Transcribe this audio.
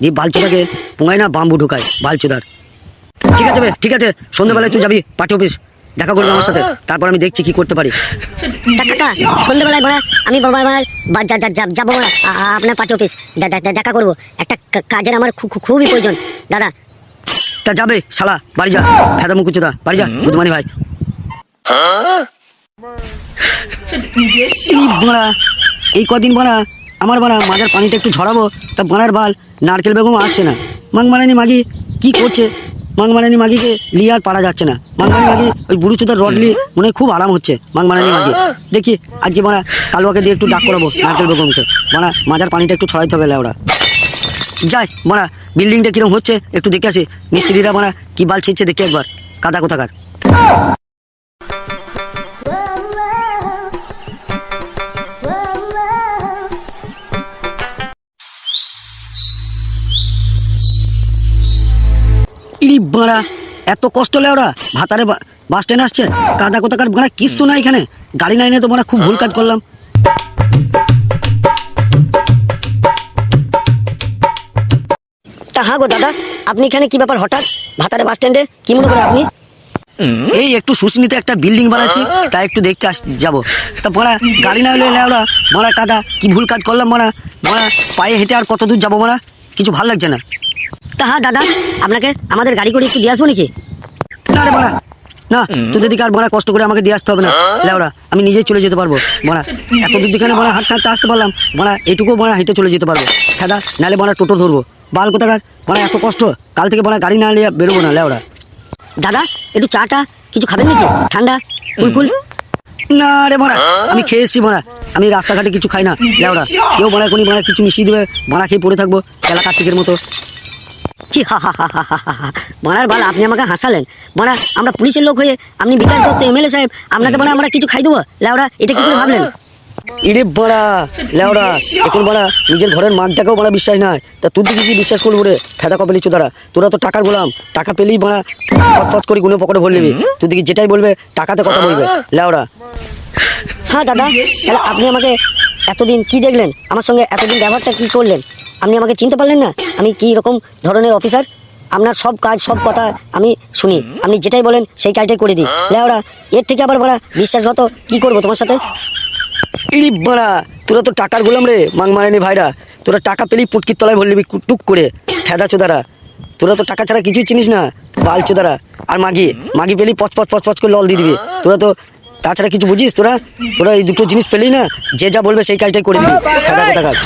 দিয়ে বালচোদাকে পোঙায় না বাম্বু ঢুকায় বালচোদার। ঠিক আছে বে ঠিক আছে সন্ধ্যেবেলায় তুই যাবি পার্টি অফিস দেখা করবি আমার সাথে তারপর আমি দেখছি কি করতে পারি। তা কাকা সন্ধ্যেবেলায় বড়া আমি বাবা বা- যা- যা- যা- যাব আপনার পার্টি অফিস দে- দে- দে- দেখা করব। একটা কাজের আমার খুবই প্রয়োজন। দাদা। তা যাবে শালা বাড়ি যা ফেদা মুকুচুদা বাড়ি যা বুধমানি ভাই। এই কদিন বাড়া আমার বাড়া মাজার পানিটা একটু ঝরাবো, তা বাড়ার বাল, নারকেল বেগম আসছে না। মাংমারানি মাগি কি করছে? মাংমারানি মাগিকে লিয়ে আর পারা যাচ্ছে না। মাংমারানি মাগি ওই বুড়ো চুদার রড নিয়ে মনে খুব আরাম হচ্ছে, মাংমারানি মাগি। দেখি, আজকে বাড়া কালুয়াকে দিয়ে একটু ডাক করাবো, নারকেল বেগমকে। বাড়া, মাজার পানিটা একটু ছড়াইতে হবে ওরা যাই, বাড়া বিল্ডিংটা কিরম হচ্ছে, একটু দেখে আসি। মিস্ত্রিরা বাড়া কি বাল ছিঁড়ছে দেখি একবার। কাদা কোথাকার? ইরি বাড়া। এত কষ্ট লেওরা ভাতারে বাস স্ট্যান্ড আসছে? কাদা কোথাকার বাড়া? কিচ্ছু না এখানে। গাড়ি নাই নিয়ে তো বাড়া খুব ভুল কাজ করলাম। তা হ্যাঁ গো দাদা আপনি এখানে কি ব্যাপার হঠাৎ? ভাতারে বাস স্ট্যান্ডে? কি মনে করে আপনি? এই একটু সুস্মিতে একটা বিল্ডিং বানাচ্ছি তাই একটু দেখতে আস যাব। তা পড়া গাড়ি না হলে লেওড়া মরা কাদা। কি ভুল কাজ করলাম মরা মরা পায়ে হেঁটে আর কত দূর যাব মরা কিছু ভালো লাগছে না। তা হ্যাঁ দাদা আপনাকে আমাদের গাড়ি করে একটু দিয়ে আসব নাকি? না রে বড়া না তোদের দিকে আর বড়া কষ্ট করে আমাকে দিয়ে আসতে হবে না। লেওড়া আমি নিজেই চলে যেতে পারব। বড়া এত দূর দিকে বড়া হাঁটতে হাঁটতে আসতে পারলাম। বড়া এইটুকু বড়া হেঁটে চলে যেতে পারব। খেদা নাহলে বড়া টোটো ধরবো। বাল কোথাকার? বড়া এত কষ্ট। কাল থেকে বড়া গাড়ি না নিয়ে বেরোবো না লেওড়া দাদা একটু চাটা কিছু খাবেন নাকি? ঠান্ডা কুলকুল না রে বড়া আমি খেয়ে এসছি বড়া। আমি রাস্তাঘাটে কিছু খাই না লেওড়া কেউ বড়া কোনি বড়া কিছু মিশিয়ে দেবে। বড়া খেয়ে পড়ে থাকব এলাকার কার্তিকের মতো। বড়ার বাল আপনি আমাকে হাসালেন। বড়া আমরা পুলিশের লোক হয়ে আপনি বিকাশ দত্ত এমএলএ সাহেব আপনাকে বড়া আমরা কিছু খাই দেবো? লাউরা এটা কি করে ভাবলেন? ইরে বড়া লেওড়া এখন বড়া নিজের ঘরের মানটাকেও বড়া বিশ্বাস নাই। তা তুই কি বিশ্বাস করব রে? ফেদা কপেলি চোদারা তোরা তো টাকার গোলাম। টাকা পেলেই বড়া ফট করে গুনে পকেটে ভরে নিবি। তুই দিকে যেটাই বলবে টাকাতে কথা বলবে। লেওড়া। হ্যাঁ দাদা তাহলে আপনি আমাকে এতদিন কি দেখলেন? আমার সঙ্গে এতদিন ব্যবহারটা কি করলেন? আপনি আমাকে চিনতে পারলেন না? আমি কি রকম ধরনের অফিসার? আপনার সব কাজ সব কথা আমি শুনি। আপনি যেটাই বলেন সেই কাজটাই করে দিই লেওরা এর থেকে আবার বড়া বিশ্বাসগত কি করব তোমার সাথে? ইরি বড়া তোরা তো টাকার গোলাম রে মাং মারানি ভাইরা। তোরা টাকা পেলেই পুটকির তলায় ভরে নিবি টুক করে। ফেদা চোদারা। তোরা তো টাকা ছাড়া কিছুই চিনিস না বাল চোদারা। আর মাগি মাগি পেলেই পচ পচ পচ পচ করে লল দিয়ে দিবি। তোরা তো তাছাড়া কিছু বুঝিস? তোরা তোরা এই দুটো জিনিস পেলেই না যে যা বলবে সেই কাজটাই করে দিবি। ফেদা কোথাকার